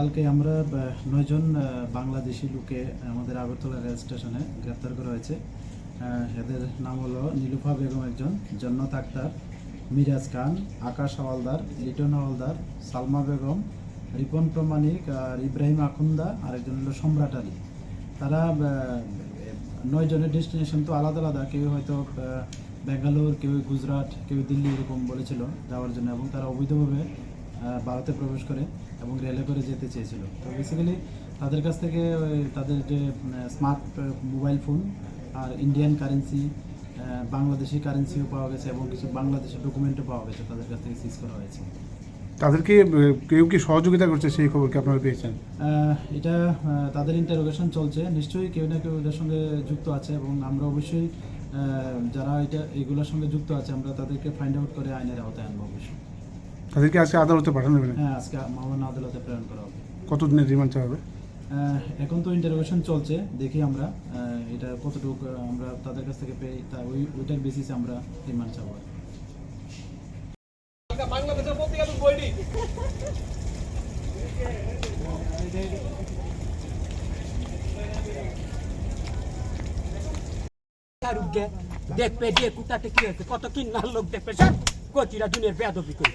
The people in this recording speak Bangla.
কালকে আমরা নয়জন বাংলাদেশি লোকে আমাদের আগরতলা রেল স্টেশনে গ্রেপ্তার করা হয়েছে। এদের নাম হলো নীলুফা বেগম একজন জন্নত আক্তার মিরাজ খান আকাশ হাওয়ালদার লিটন হাওয়ালদার সালমা বেগম রিপন প্রমাণিক আর ইব্রাহিম আখুন্দা আর একজন হলো সম্রাট আলী। তারা আহ, নয় জনের ডেস্টিনেশন তো আলাদা আলাদা কেউ হয়তো ব্যাঙ্গালোর কেউ গুজরাট কেউ দিল্লি এরকম বলেছিল যাওয়ার জন্য এবং তারা অবৈধভাবে ভারতে প্রবেশ করে এবং রেলে করে যেতে চেয়েছিল। তো বেসিক্যালি তাদের কাছ থেকে ওই তাদের যে স্মার্ট মোবাইল ফোন আর ইন্ডিয়ান কারেন্সি বাংলাদেশি কারেন্সিও পাওয়া গেছে এবং কিছু বাংলাদেশের ডকুমেন্টও পাওয়া গেছে তাদের কাছ থেকে সিজ করা হয়েছে। তাদেরকে কেউ কি সহযোগিতা করছে সেই খবর কি আপনারা পেয়েছেন? এটা তাদের ইন্টারোগেশন চলছে। নিশ্চয়ই কেউ না কেউ এটার সঙ্গে যুক্ত আছে এবং আমরা অবশ্যই যারা এটা এগুলোর সঙ্গে যুক্ত আছে আমরা তাদেরকে ফাইন্ড আউট করে আইনের আওতায় আনব অবশ্যই। তাদেরকে আজকে আদালতে পাঠানো হবে হ্যাঁ আজকে মামলান আদালতে প্রেরণ করা হবে। কতদিনের রিমান্ড চাওয়া হবে? আহ, এখন তো ইন্টারভিউশন চলছে দেখি আমরা এটা কতটুকু আমরা তাদের কাছ থেকে পেয়ে তা ওই ওইটার বেসিসে আমরা রিমান্ড চাবো। আর বাংলাদেশের বইটি দেখবে দেখু তাতে কি হয়েছে? কত কিন্নার লোক দেখবে? সব কচিরা দুনের বেদবি করি।